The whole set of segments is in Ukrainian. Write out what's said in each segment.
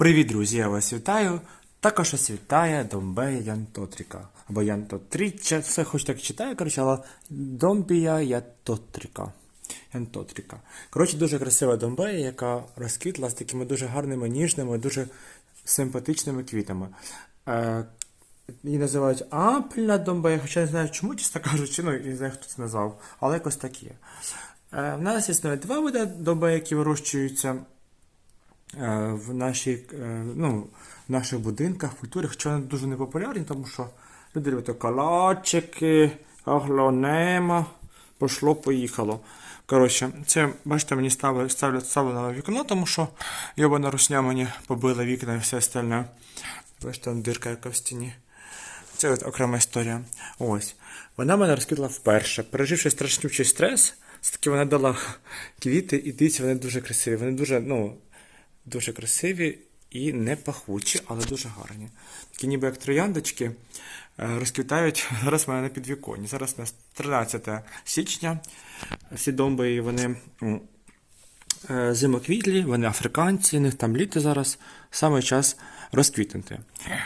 Привіт, друзі! Я вас вітаю. Також вас вітає Домбея Янтотріка. Або Янтотріча, все хоч так читаю, коротше, але Домбія Янтотріка. Янтотріка. Коротше, дуже красива домбея, яка розквітла з такими дуже гарними, ніжними, дуже симпатичними квітами. Е, її називають Апельна домбея, хоча не знаю, чому, чесно кажучи, ну, не знаю, хто це назвав, але якось так є. Е, в нас існує два види домбеї, які вирощуються в, нашій, е, ну, в наших будинках, в культурі, хоча вони дуже непопулярні, тому що люди люблять калачики, аглонема, пошло, поїхало. Коротше, це, бачите, мені ставлять, ставлять ставлене вікно, тому що йобана русня мені побила вікна і все остальне. Бачите, там дирка яка в стіні. Це от окрема історія. Ось. Вона мене розквітла вперше. Переживши страшнючий стрес, все-таки вона дала квіти, і дивіться, вони дуже красиві. Вони дуже, ну, дуже красиві і не пахучі, але дуже гарні. Такі ніби як трояндочки е, розквітають зараз в мене на підвіконні. Зараз у нас 13 січня. Всі домби вони е, зимоквітлі, вони африканці, у них там літо зараз, саме час розквітнути.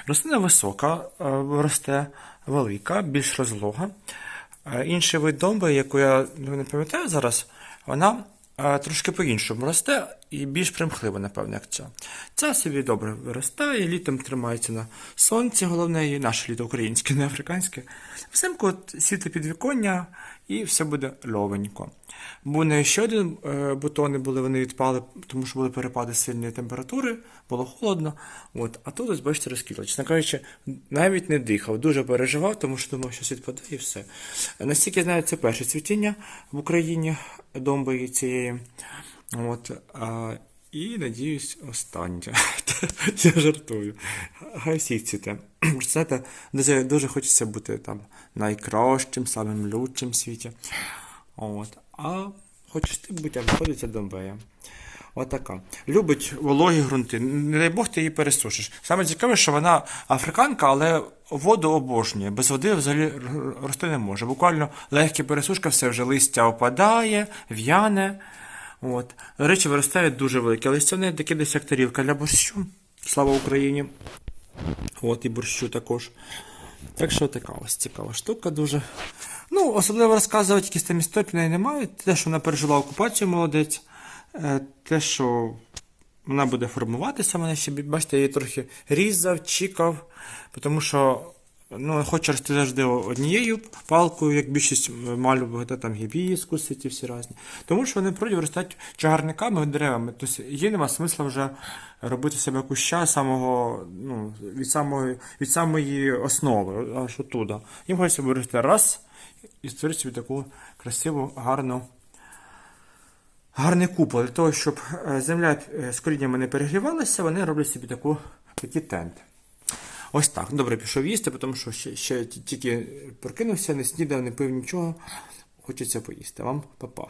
Рослина висока, е, росте велика, більш розлога. Інший вид домби, яку я ну, не пам'ятаю зараз, вона трошки по-іншому росте і більш примхливо, напевно, як ця. Ця собі добре виростає, літом тримається на сонці, головне, і наше літо українське, не африканське. Взимку от світле підвіконня і все буде льовенько. Був не ще один е, бутони були, вони відпали, тому що були перепади сильної температури, було холодно. От, а тут, ось, бачите, розквітло. Чесно кажучи, навіть не дихав, дуже переживав, тому що думав, що світ паде і все. Настільки я знаю, це перше цвітіння в Україні домби цієї. От, а, і надіюсь, останнє. Я жартую. Хай всіх цвіте. Знаєте, дуже, дуже хочеться бути там найкращим, самим лучшим в світі. От. А хочеш ти бути, а виходиться домбея. Отака. Любить вологі ґрунти. Не дай Бог ти її пересушиш. Саме цікаве, що вона африканка, але воду обожнює. Без води взагалі рости не може. Буквально легка пересушка, все вже листя опадає, в'яне. От. Речі, виростає дуже велике листя. Вони такі десь як тарілка для борщу. Слава Україні! От і борщу також. Так що така ось цікава штука дуже. Ну, особливо розказувати якісь там історії про неї немає. Те, що вона пережила окупацію, молодець. Е, Те, що вона буде формуватися, мене ще бачите, я її трохи різав, чікав, тому що ну, хочу рости завжди однією палкою, як більшість та там гібіскуси ці всі різні. Тому що вони пройдуть ростуть чагарниками, деревами. Тобто є нема смисла вже робити себе куща самого, ну, від, самої, від самої основи, аж оттуда. Їм хочеться вирости раз і створити собі таку красиву, гарну. Гарний купол для того, щоб е, земля е, з коріннями не перегрівалася, вони роблять собі таку, такі тенти. Ось так. Добре, пішов їсти, тому що ще, ще тільки прокинувся, не снідав, не пив нічого. Хочеться поїсти. Вам па-па.